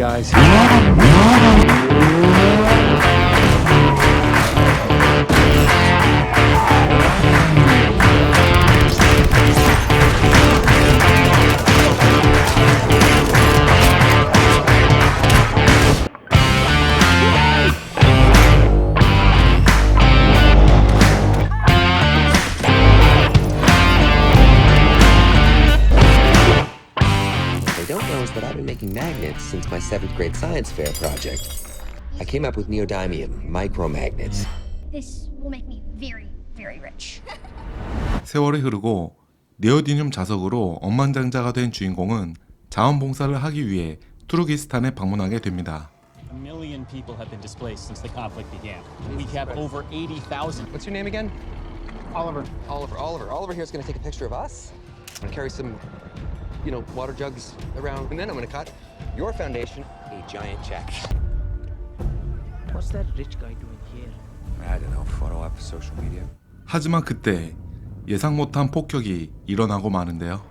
guys. Is that I've been making magnets since my seventh grade science fair project. I came up with neodymium micromagnets. This will make me very, very rich. 세월이 흐르고 네오디늄 자석으로 억만장자가 된 주인공은 자원봉사를 하기 위해 투르기스탄에 방문하게 됩니다. A million people have been displaced since the conflict began. We have over 80,000. What's your name again? Oliver. Oliver. Oliver. Oliver here's gonna take a picture of us. I'm gonna carry some, you know, water jugs around, and then I'm gonna cut your foundation a giant check. What's that rich guy doing here? I don't know. Photo up social media. 하지만 그때 예상 못한 폭격이 일어나고 마는데요.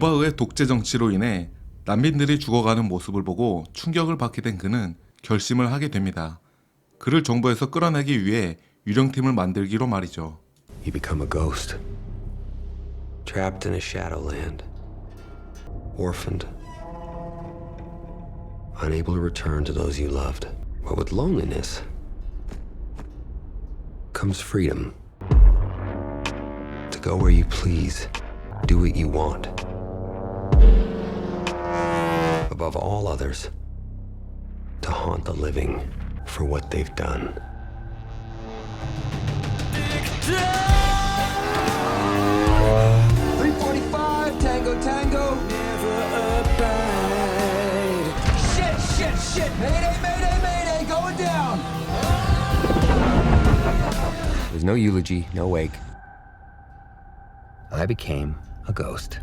로바흐의 독재 정치로 인해 난민들이 죽어가는 모습을 보고 충격을 받게 된 그는 결심을 하게 됩니다. 그를 정부에서 끌어내기 위해 유령팀을 만들기로 말이죠. You become a ghost. Trapped in a shadowland. Orphaned. Unable to return to those you loved. But with loneliness comes freedom. To go where you please. Do what you want. Above all others, to haunt the living for what they've done. Three forty-five. Tango, tango. Never abide. Shit, shit, shit. Mayday, mayday, mayday. Going down. There's no eulogy, no wake. I became a ghost.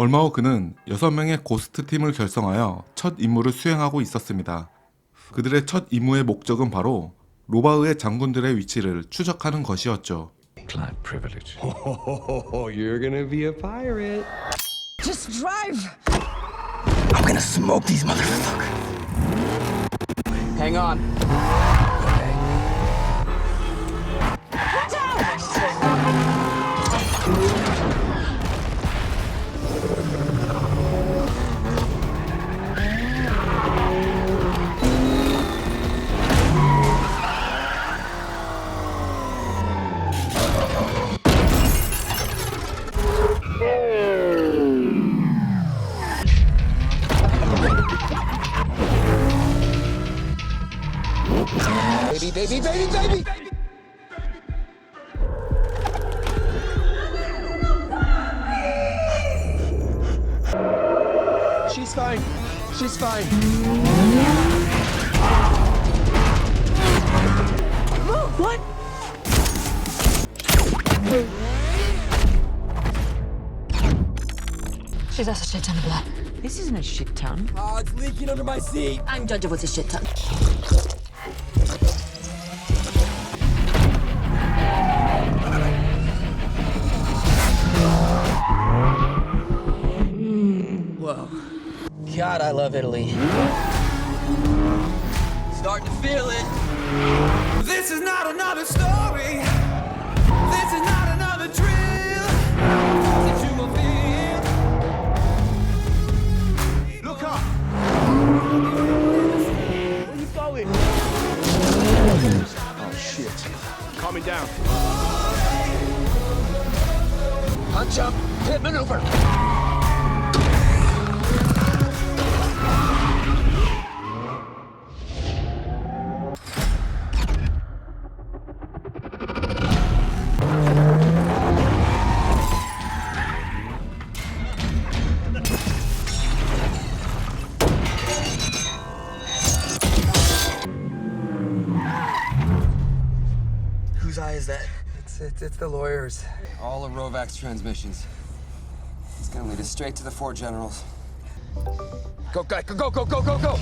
얼마 후 그는 6명의 고스트 팀을 결성하여 첫 임무를 수행하고 있었습니다. 그들의 첫 임무의 목적은 바로 로바흐의 장군들의 위치를 추적하는 것이었죠. Client privilege. She's lost a shit ton of blood. This isn't a shit ton. Oh, it's leaking under my seat. I'm judge of what's a shit ton. Whoa. God, I love Italy. Starting to feel it. This is not another story. This is not another drill. wires. All of Rovac's transmissions. It's gonna lead us straight to the four generals. Go, go, go, go, go, go, go!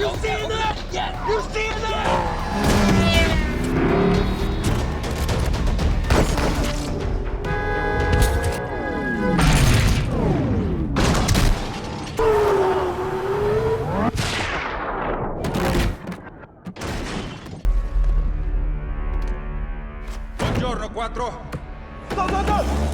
You see that? Yes! You see that? Buongiorno, 4.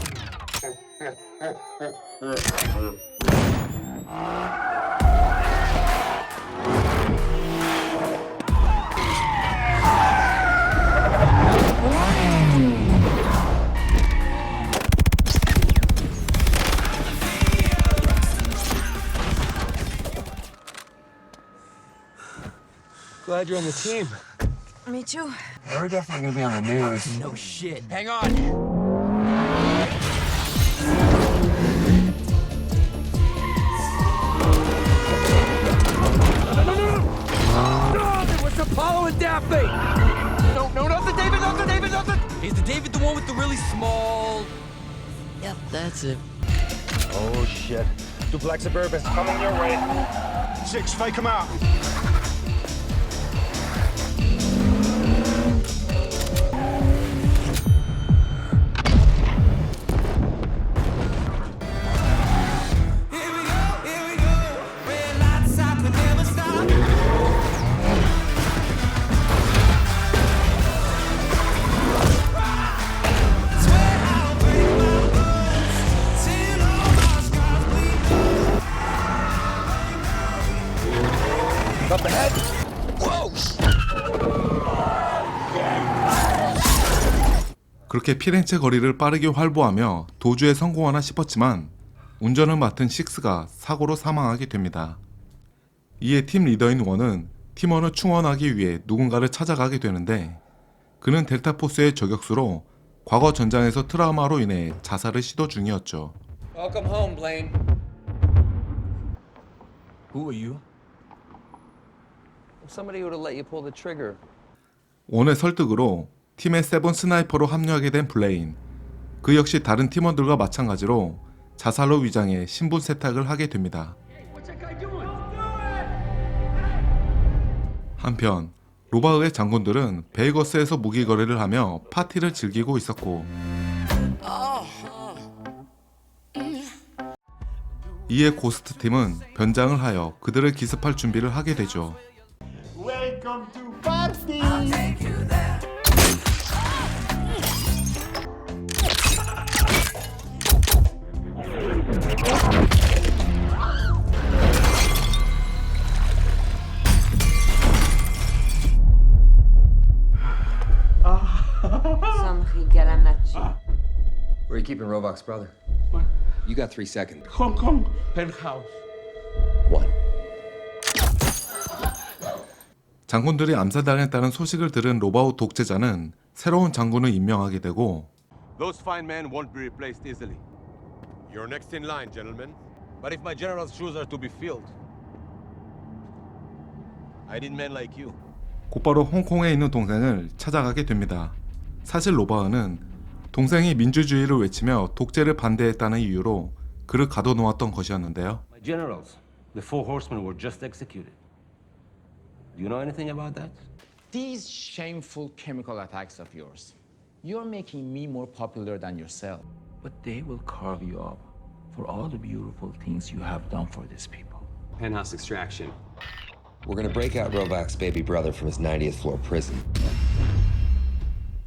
Glad you're on the team. Me too. We're definitely gonna be on the news. No shit. Hang on. What's Apollo and Daphne? No, no, not the David, not the David, not the. Is the David the one with the really small? Yep, that's it. Oh shit. Two black Suburbans coming your way. Six, fake them out. 그렇게 피렌체 거리를 빠르게 활보하며 도주에 성공하나 싶었지만 운전을 맡은 식스가 사고로 사망하게 됩니다. 이에 팀 리더인 원은 팀원을 충원하기 위해 누군가를 찾아가게 되는데 그는 델타 포스의 저격수로 과거 전장에서 트라우마로 인해 자살을 시도 중이었죠. Welcome home, Blaine. Who are you? Somebody would have let you pull the trigger. 원의 설득으로 팀의 세븐 스나이퍼로 합류하게 된 블레인. 그 역시 다른 팀원들과 마찬가지로 자살로 위장해 신분 세탁을 하게 됩니다. 한편 로바흐의 장군들은 베이거스에서 무기 거래를 하며 파티를 즐기고 있었고 이에 고스트 팀은 변장을 하여 그들을 기습할 준비를 하게 되죠. Keeping Rovox, brother? You got three seconds. Hong Kong. Penthouse. One. 장군들이 암살당했다는 소식을 들은 로바우 독재자는 새로운 장군을 임명하게 되고 Those fine men won't be replaced easily. You're next in line, gentlemen. But if my general's shoes are to be filled, I need men like you. 곧바로 홍콩에 있는 동생을 찾아가게 됩니다. 사실 로바흐는 동생이 민주주의를 외치며 독재를 반대했다는 이유로 그를 가둬놓았던 것이었는데요. My generals, the four horsemen were just executed. Do you know anything about that? These shameful chemical attacks of yours, you're making me more popular than yourself. But they will carve you up for all the beautiful things you have done for these people. Penthouse extraction. We're gonna break out Rovak's baby brother from his 90th floor prison.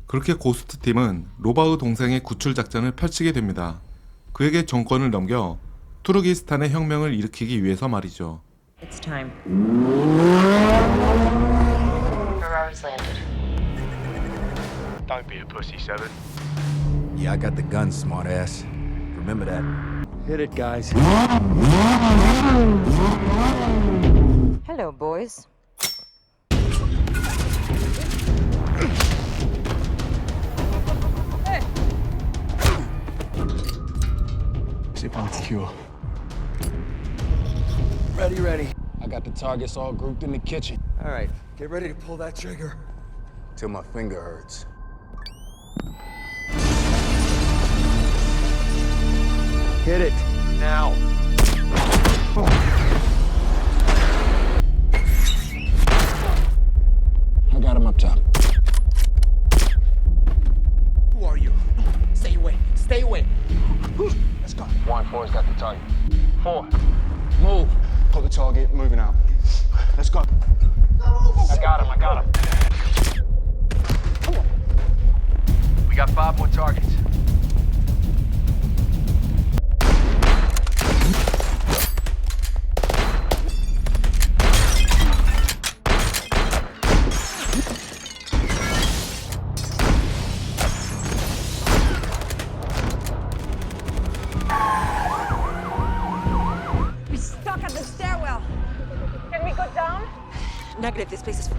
그렇게 고스트 팀은 로바흐 동생의 구출 작전을 펼치게 됩니다. 그에게 정권을 넘겨 투르기스탄의 혁명을 일으키기 위해서 말이죠. It's time. Don't be a pussy, Seven. Yeah, I got the gun, smartass. Remember that. Hit it, guys. Hello, boys. Zip secure. Ready, ready. I got the targets all grouped in the kitchen. All right, get ready to pull that trigger. Till my finger hurts. Hit it now. I the target, moving out. Let's go. I got him, I got him. We got five more targets.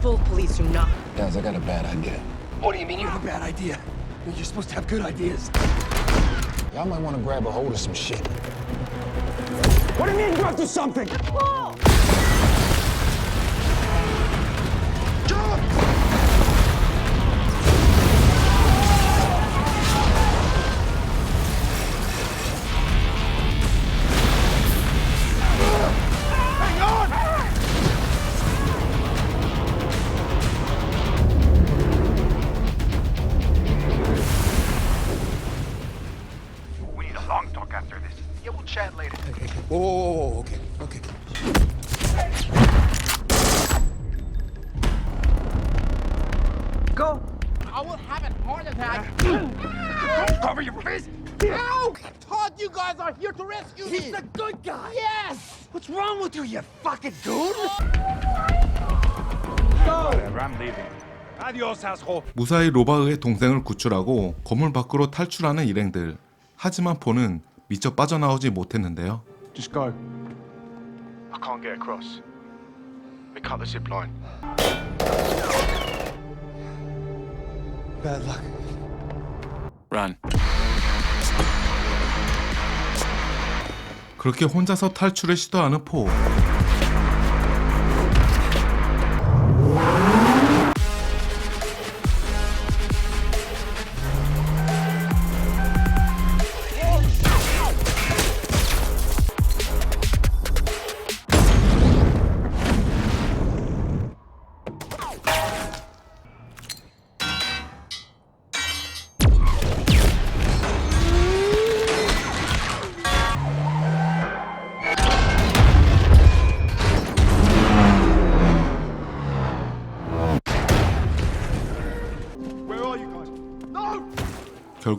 Full police. Do not. Guys, I got a bad idea. What do you mean you have a bad idea? You're supposed to have good ideas. Y'all might want to grab a hold of some shit. What do you mean you grab to do something? We a heart attack. Cover your face! I thought you guys are here to rescue me. He's a good guy. Yes. What's wrong with you, you fucking dude? Whatever, I'm leaving. Adios, asshole. 무사히 로바흐의 동생을 구출하고 건물 밖으로 탈출하는 일행들. 하지만 폰은 미처 빠져나오지 못했는데요. Just go. I can't get across. We cut the zip line. Bad luck. Run. 그렇게 혼자서 탈출을 시도하는 포.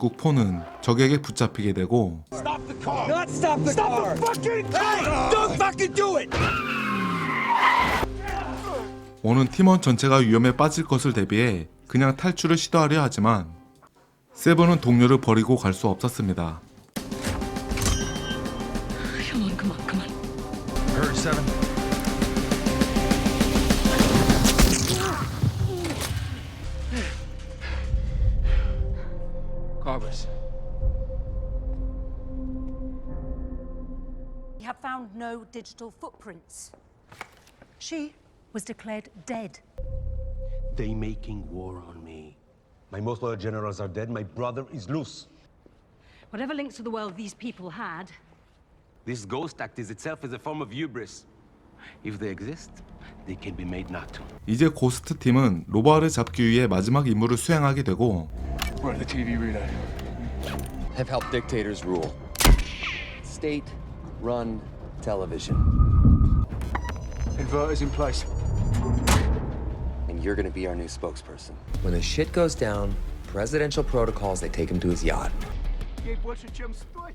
결국 포는 적에게 붙잡히게 되고 Stop the car! Not stop the car! Fucking Hey! Don't fucking do it! 오는 팀원 전체가 위험에 빠질 것을 대비해 그냥 탈출을 시도하려 하지만 세븐은 동료를 버리고 갈 수 없었습니다. no digital footprints. She was declared dead. They making war on me. My most loyal generals are dead. My brother is loose. Whatever links to the world these people had, This ghost act is itself is a form of hubris. If they exist, they can be made not to. 이제 고스트 팀은 로바를 잡기 위해 마지막 임무를 수행하게 되고 Run the TV relay. Have helped dictators rule. State run television. Inverters in place. And you're gonna be our new spokesperson. When the shit goes down, presidential protocols, they take him to his yacht.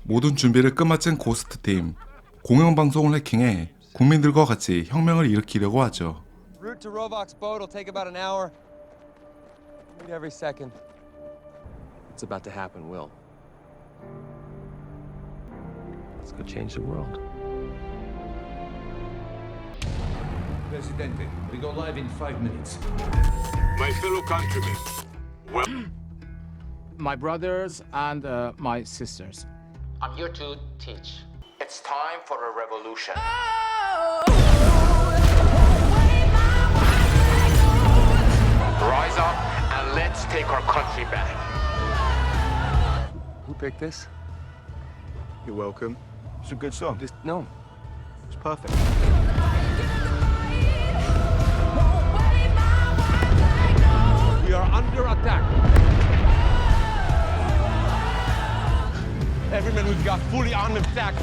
모든 준비를 끝마친 고스트 팀 공영방송을 해킹해 국민들과 같이 혁명을 일으키려고 하죠. Route to Rovok's boat will take about an hour. Meet every second. It's about to happen, Will. Let's go change the world. Presidente. We go live in five minutes. My fellow countrymen, well... my brothers and uh, my sisters. I'm here to teach. It's time for a revolution. Rise up and let's take our country back. Who picked this? You're welcome. It's a good song. This, no, it's perfect. Fully armed.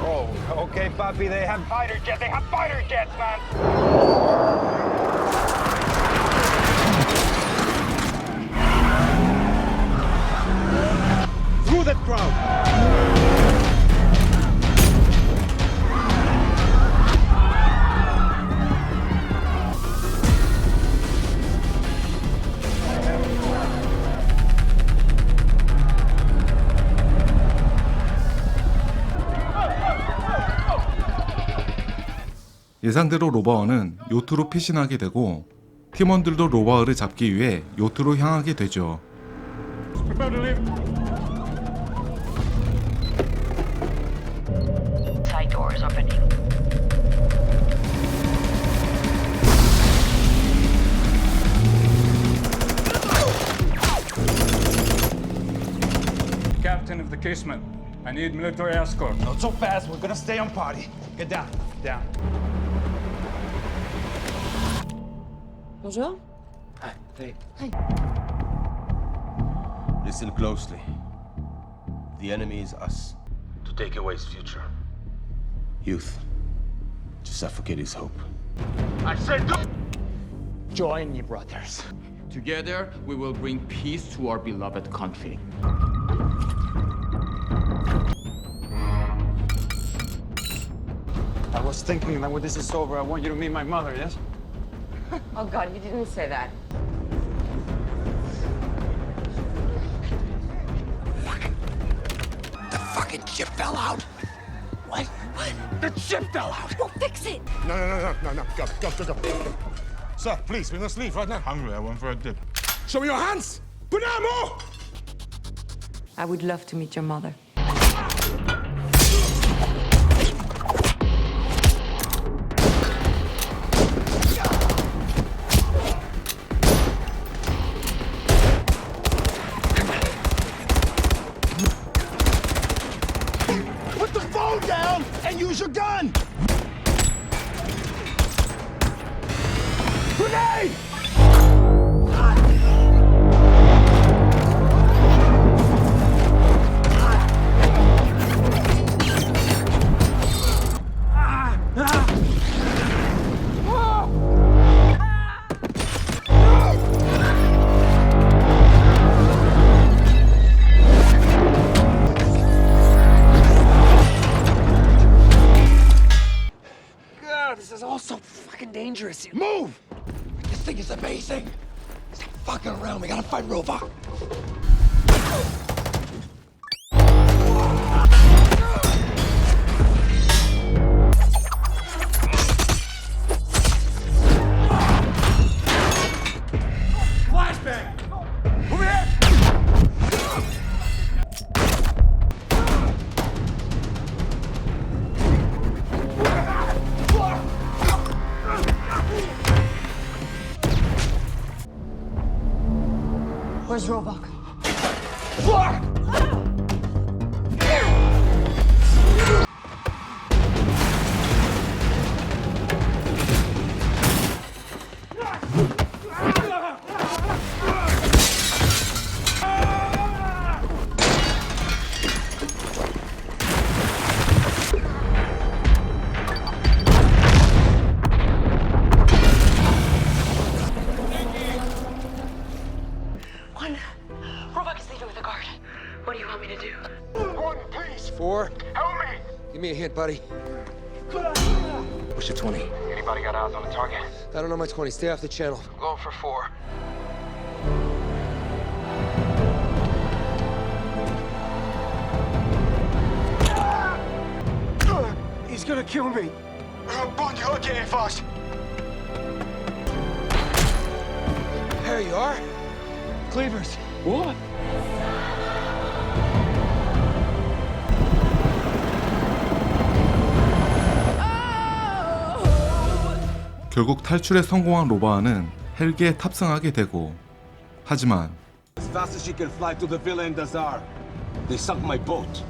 Oh, okay, Puppy. They have fighter jets. They have fighter jets, man. Through that crowd. 예상대로 로바어는 요트로 피신하게 되고 팀원들도 로바어를 잡기 위해 요트로 향하게 되죠. Side door is opening. Captain of the casement. I need military escort. Not so fast. We're gonna stay on party. Get down. Down. Bonjour. Hey. Listen closely. The enemy is us. To take away his future. Youth. To suffocate his hope. I said go. Join me, brothers. Together, we will bring peace to our beloved country. I was thinking that when this is over, I want you to meet my mother, yes? Oh God, you didn't say that. The fucking chip fell out. What? What? The chip fell out. We'll fix it. No, no, no, no, no, no. Go, go, go, go. Sir, please, we must leave right now. Hungry, I went for a dip. Show me your hands! Put! I would love to meet your mother. Me! Give me a hint, buddy. Push a 20. Anybody got eyes on the target? I don't know my 20. Stay off the channel. I'm going for four. He's gonna kill me. Bond, you're getting fast. There you are. Cleavers. What? 결국 탈출에 성공한 로바아는 헬기에 탑승하게 되고 하지만 As fast as she can fly to the villa in Dazar. They sunk my boat.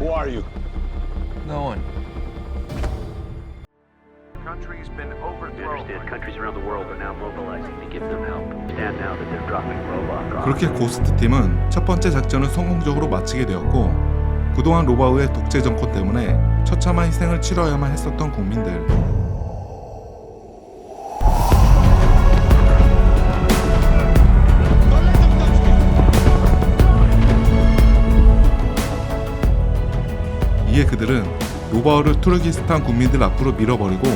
Who are you? No one. Country's been overthrown. understand countries around the world are now mobilizing to give them help. Stand now that they're dropping robot 그렇게 고스트 팀은 첫 번째 작전을 성공적으로 마치게 되었고 그동안 로바우의 독재 정권 때문에 처참한 희생을 치러야만 했었던 국민들 이에 그들은 로바우를 투르기스탄 국민들 앞으로 밀어버리고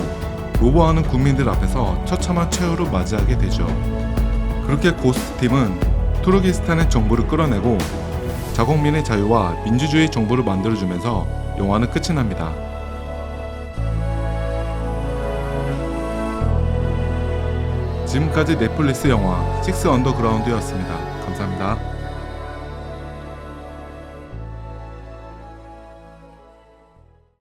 로바우는 국민들 앞에서 처참한 최후를 맞이하게 되죠. 그렇게 고스트 팀은 투르기스탄의 정부를 끌어내고 자국민의 자유와 민주주의 정부를 만들어주면서 영화는 끝이 납니다. 지금까지 넷플릭스 영화 식스 언더그라운드였습니다. 감사합니다.